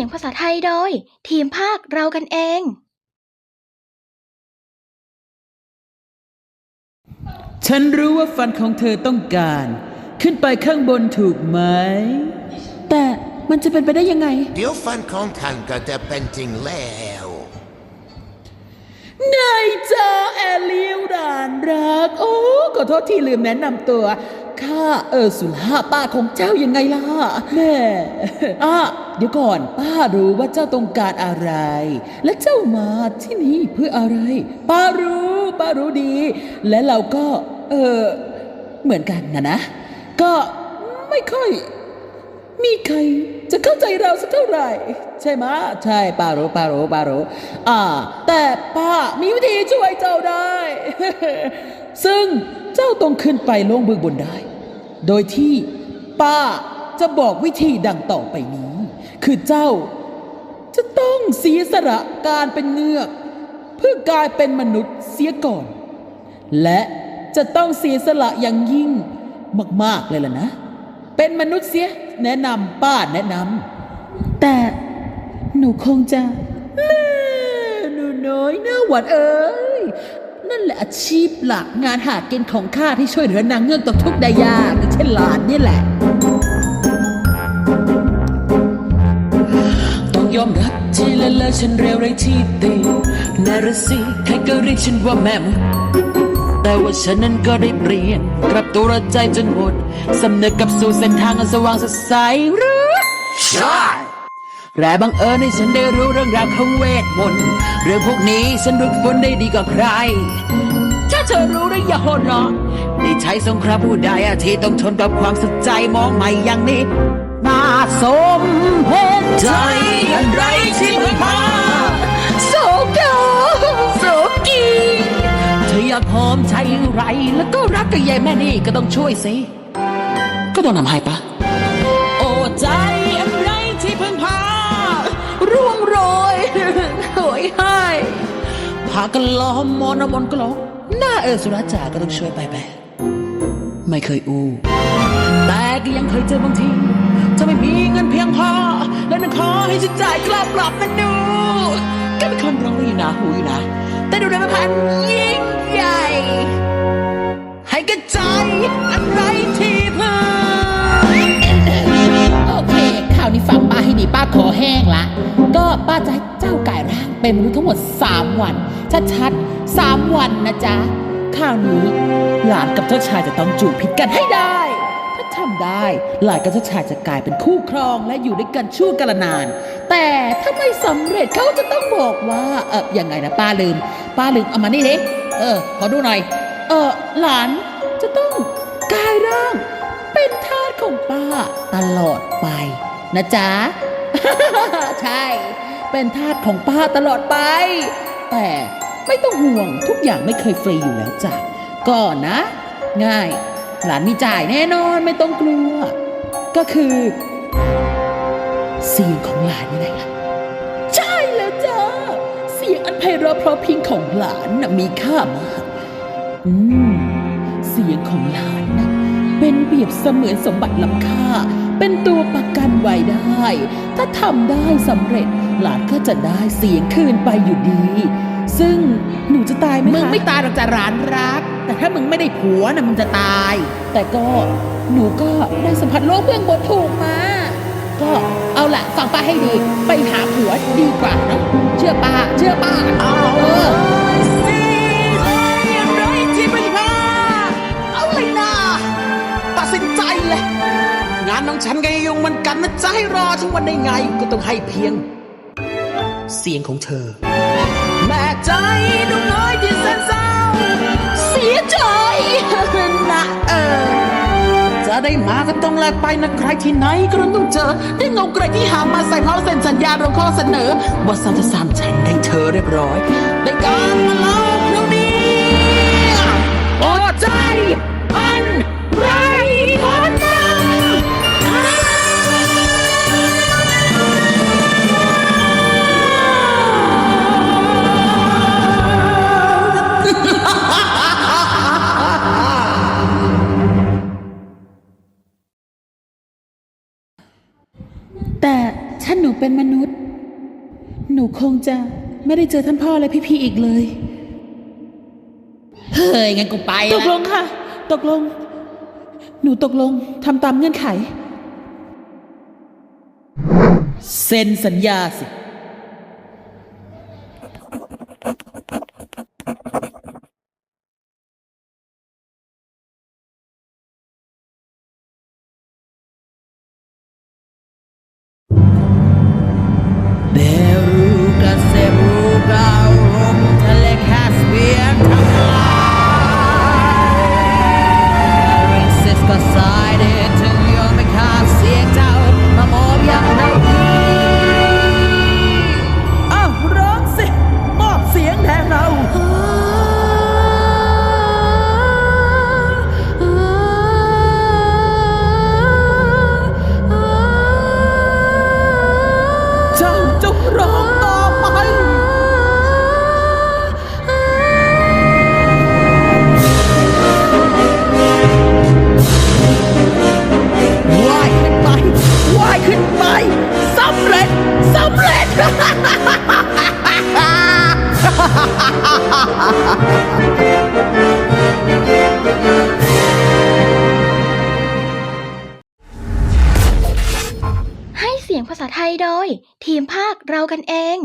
สียงภาษาไทยโดย ทีมภาคเรากันเอง ฉันรู้ว่าฟันของเธอต้องการ ขึ้นไปข้างบนถูกไหม แต่มันจะเป็นไปได้ยังไง เดี๋ยวฟันของท่านก็จะเป็นจริงแล้วนายจาแอลิวดานรัก โอ้ขอโทษที่ลืมแนะนำตัว ข้าเออสุลาป้าของเจ้ายังไงล่ะแม่อะเดี๋ยวก่อน ป้ารู้ว่าเจ้าต้องการอะไร และเจ้ามาที่นี่เพื่ออะไร ป้ารู้ ป้ารู้ดี และเราก็ เออเหมือนกันนะนะ ก็ไม่ค่อย มีใครจะเข้าใจเราสักเท่าไหร่ ใช่ไหมะใช่ป้ารู้ป้ารู้ป้ารู้อ่า แต่ป้ามีวิธีช่วยเจ้าได้ ซึ่งเจ้าต้องขึ้นไปลงเบื้องบนได้ โดยที่ป้าจะบอกวิธีดังต่อไปนี้ คือเจ้า จะต้องเสียสละการเป็นเงือก เพื่อกลายเป็นมนุษย์เสียก่อน และจะต้องเสียสละอย่างยิ่งมากๆเลยล่ะนะ เป็นมนุษย์เสียแนะนำป้าแนะนำแต่หนูคงจะแม่หนูน้อยหน้าหวานเอ้ย นั่นแหละอาชีพหลักงานหากินของข้าที่ช่วยเหลือนางเงือกตกทุกข์ได้ยากอย่างเช่นหลานนี่แหละ ต้องยอมรับที่ละเลอฉันเร็วไรที่ตีนารสีใครก็เรียกฉันว่าแม่มดแต่ว่าฉันนั้นก็ได้เปลี่ยนกลับตัวใจจนหมดสำนึกกับสู่เส้นทางอันสว่างสดใสหรือใช่ และบังเอิญให้ฉันได้รู้เรื่องราวของเวทมนต์เรื่องพวกนี้ฉันรู้พ้นได้ดีกว่าใคร ถ้าเธอรู้ได้อย่าหัวเราะได้ใช้สงครามผู้ใดอาที่ต้องทนกับความสุขใจมองใหม่อย่างนี้น่าสมเพชใจอันไรที่เพิ่งพาโซกาโซกีเธออยากหอมใจไร แล้วก็รักกับยายแม่นี่ก็ต้องช่วยสิ ก็ต้องนำให้ปะ กันล้อมมอนมนก็ร้องหน้าเออสุราจาก็ต้องช่วยไปแบไม่เคยอู้ แต่ก็ยังเคยเจอบางทีถ้าไม่มีเงินเพียงพอ แล้วนั่งขอให้ฉันจ่ายกลับกลับมาดูก็เป็นคนร้องอยู่นะหูอยู่นะ แต่ดูในมันพันยิ่งใหญ่ ให้กระจายอันไรที่เพิ่งโอเคข่าวนี้ฟังป้าให้ดีป้าขอแห้งละ ก็ป้าจะให้ เจ้ากายร่างเป็นมนุษย์ทั้งหมด 3 วัน ชัดๆ 3 วันนะจ๊ะข่าวนี้หลานกับเจ้าชายจะต้องจูบผิดกันให้ได้ ถ้าทำได้หลานกับเจ้าชายจะกลายเป็นคู่ครองและอยู่ด้วยกันชั่วกาลนาน แต่ถ้าไม่สำเร็จเขาจะต้องบอกว่าเออยังไงนะป้าลืม ป้าลืมเอามานี่เดิเออขอดูหน่อย เออหลานจะต้องกลายร่างเป็นทาสของป้าตลอดไป นะจ๊ะ ใช่ เป็นทาสของป้าตลอดไป แต่ไม่ต้องห่วงทุกอย่างไม่เคยฟรีอยู่แล้วจ้ะก่อนนะ ง่าย หลานมีจ่ายแน่นอนไม่ต้องกลัว ก็คือเสียงของหลานยังไงล่ะใช่แล้วจ้าเสียงอันไพเราะเพราะพิงของหลานน่ะมีค่ามาก อืม เสียงของหลาน เป็นเปรียบเสมือนสมบัติล้ำค่า เป็นตัวประกันไว้ได้ ถ้าทำได้สำเร็จ หลานก็จะได้เสียงคืนไปอยู่ดี ซึ่งหนูจะตายไหมมึงคะไม่ตายหรอกจ้ะหลานรัก แต่ถ้ามึงไม่ได้ผัวนะมึงจะตาย แต่ก็หนูก็ได้สัมผัสโลกเบื้องบนถูกมา ก็เอาละฟังป้าให้ดี ไปหาผัวดีกว่าเนอะเชื่อป้า เชื่อป้าเออ ของฉันก็ยุ่งเหมันกันนะจะให้รอทั้งวันได้ไง ก็ต้องให้เพียง เสียงของเธอ แม่ใจหนุ่มน้อยที่แสนเศร้าเสียใจนะเออ จะได้มาก็ต้องแลกไปนะใครที่ไหนก็ต้องเจอ ได้เงาไกรที่หามาใส่เพราะเซ็นสัญญาลงข้อเสนอ ว่าสัมจะสามฉันได้เธอเรียบร้อยได้การมาเล่าเรื่องนี้โอ้ใจอันไรคน แต่ชถ้าหนูเป็นมนุษย์ หนูคงจะไม่ได้เจอท่านพ่อและพี่ๆอีกเลย เฮ้ยงั้นกูไปตกลงค่ะ ตกลง หนูตกลงทำตามเงื่อนไข เซ็นสัญญาสิ จ้ โดย ทีมภาคเรากันเอง